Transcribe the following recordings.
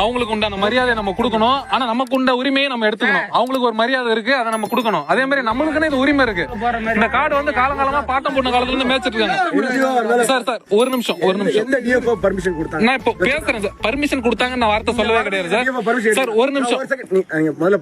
அவங்களுக்கு உண்டான மரியாதை நம்ம கொடுக்கணும். ஆனா நமக்கு உண்ட உரிமையை நம்ம எடுத்துக்கணும். அவங்களுக்கு ஒரு மரியாதை இருக்கு அதை நம்ம கொடுக்கணும். அதே மாதிரி நம்மளுக்குன்னு இது உரிமை இருக்கு. இந்த காடு வந்து காலங்காலமா பாட்டம் போட்ட காலத்துல இருந்து மேய்ச்சிட்டு இருக்காங்க சார் சார் ஒரு நிமிஷம் ஒரு நிமிஷம். பர்மிஷன் கொடுத்தாங்க? நான் இப்போ பேசுறேன் சார். பர்மிஷன் கொடுத்தாங்க நான் வார்த்தை சொல்லவே கிடையாது சார். சார் ஒரு நிமிஷம். முதல்ல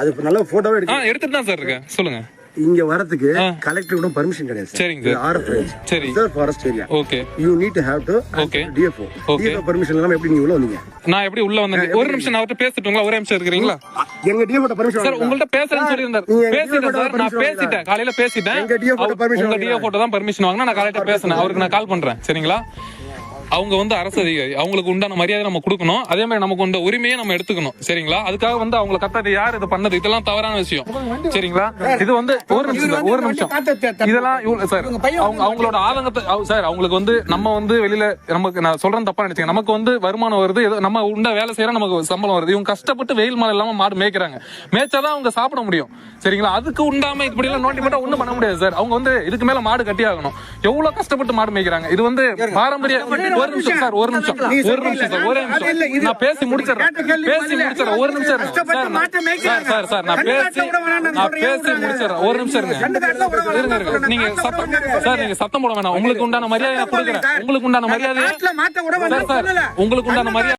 அது நல்ல போட்டோவே எடுக்க எடுத்துட்டு தான் சார் இருக்கேன். சொல்லுங்க. இங்க வரதுக்கு கலெக்டர் கூட பர்மிஷன் கிடையாது சரிங்க சார். ஆர்எஃப் சரி. Sir forest area okay you need to have to Okay. DFO. DFO permission இல்லாம எப்படி நீங்க உள்ள வந்தீங்க? நான் எப்படி உள்ள வந்தேன்? ஒரு நிமிஷம் நான் அவர்கிட்ட பேசிட்டுங்களா? ஒரே நிமிஷம் இருக்கிறீங்களா? எங்க டிஎஃப்ஓ பர்மிஷன் சார் உங்கள்ட்ட பேசுறேன்னு சொல்லியிருந்தாரு. பேசிட்டேன் சார் நான் பேசிட்டேன். காலையில பேசிட்டேன். எங்க அவர்- permission உங்க போட்டோ தான் பர்மிஷன் வாங்கினா நான் காலையில பேசினேன். அவருக்கு நான் கால் பண்றேன். சரிங்களா? அவங்க வந்து அரசு அதிகாரி. அவங்களுக்கு உண்டான மரியாதை நம்ம கொடுக்கணும். அதே மாதிரி நமக்கு உண்ட உரிமையை நம்ம எடுத்துக்கணும். சரிங்களா? அதுக்காக வந்து அவங்களை கத்தது யார் இது பண்ணது? இதெல்லாம் தவறான விஷயம். சரிங்களா? இது வந்து ஒரு நிமிஷம் ஒரு நிமிஷம். இதெல்லாம் சார் அவங்க அவங்களோட ஆதங்கத்தை சார் அவங்களுக்கு வந்து நம்ம வந்து வெளியில நமக்கு நான் சொல்றேன் தப்பா நினைச்சீங்க நமக்கு வந்து வருமானம் வருது நம்ம உண்ட வேலை செய்யறோம் நமக்கு சம்பளம் வருது. இவங்க கஷ்டப்பட்டு வெயில் மழை இல்லாம மாடு மேய்க்கிறாங்க. மேய்ச்சாதான் அவங்க சாப்பிட முடியும். சரிங்களா? அதுக்கு உண்டாம இப்படி எல்லாம் நோண்டி மட்டும் ஒண்ணும் பண்ண முடியாது சார். அவங்க வந்து இதுக்கு மேல மாடு கட்டி ஆகணும் எவ்வளவு கஷ்டப்பட்டு மாடு மேய்க்கிறாங்க? இது வந்து பாரம்பரிய ஒரு நிமிஷம் சார் ஒரு நிமிஷம். ஒரு நிமிஷம் சார் ஒரே நிமிஷம். நான் பேசி முடிச்சிடறேன். பேசி முடிச்சிடறேன். ஒரு நிமிஷம். சார் சார் சார் நான் பேசி நான் பேசி முடிச்சிடறேன். ஒரு நிமிஷம் இருங்க. நீங்க சத்தம் சார் நீங்க சத்தம் போட வேணாம். உங்களுக்கு உண்டான மரியாதை நான் கொடுக்குறேன். உங்களுக்கு உண்டான மரியாதை சார் உங்களுக்கு உண்டான மரியாதை